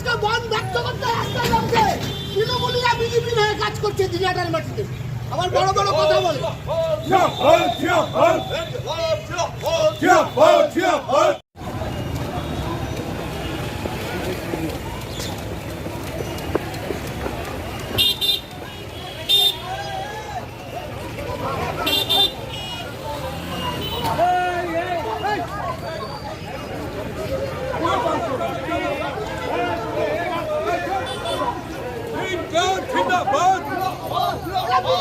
আজকে বন ব্যক্ত করতে রাস্তায় নামছে। তৃণমূলীরা বিজেপির হয়ে কাজ করছে দিনাটার মাটিতে। আমার বড় বড় কথা বলে।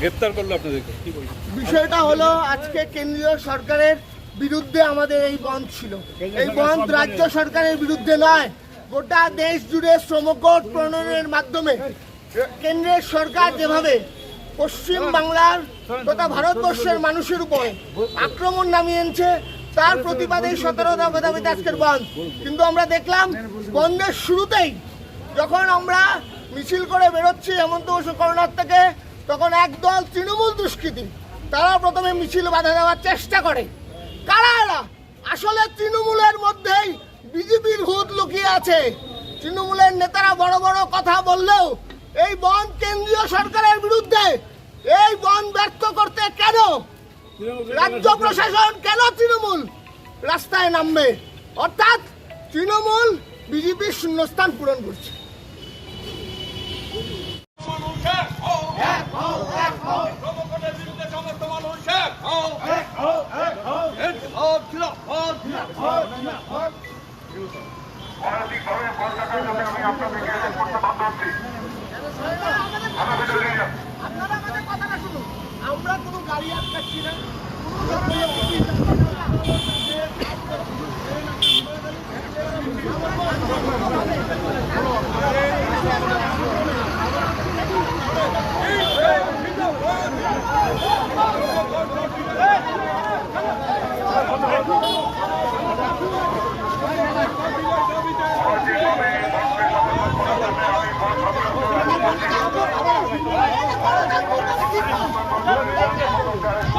গ্রেপ্তার করল আপনাদেরকে? বিষয়টা হলো, আজকে কেন্দ্রীয় সরকারের বিরুদ্ধে আমাদের এই বন্ধ ছিল। এই বন্ধ রাজ্য সরকারের বিরুদ্ধে নয়, গোটা দেশ জুড়ে শ্রমকোট প্রণয়নের মাধ্যমে কেন্দ্রের সরকার যেভাবে পশ্চিম বাংলার তথা ভারতবর্ষের মানুষের উপর আক্রমণ নামিয়ে নামিয়েছে তার প্রতিবাদে সতেরো দফা আজকের বন্ধ। কিন্তু আমরা দেখলাম, বন্ধের শুরুতেই যখন আমরা মিছিল করে বেরোচ্ছি হেমন্ত বসু করোনার থেকে তখন একদল তৃণমূল দুষ্কৃতী তারা প্রথমে মিছিল বাধা দেওয়ার চেষ্টা করে। কারা এরা? আসলে তৃণমূলের মধ্যেই বিজেপির ভূত লুকিয়ে আছে। তৃণমূলের নেতারা বড় বড় কথা বললেও এই বন কেন্দ্রীয় সরকারের বিরুদ্ধে এই বন ব্যর্থ করতে কেন? রাজ্য প্রশাসন কেন তৃণমূল রাস্তায় নামবে? অর্থাৎ তৃণমূল বিজেপির শূন্যস্থান পূরণ করছে। মানসিকভাবে কলকাতার জন্য আমি আপনাদেরকে করতে বাধ্য হচ্ছি আমার ভিতরে নিয়ে যান আপনারা আমাদের কথাটা শুনুন। আমরা কোনো গাড়ি আটকাচ্ছি না Thank you.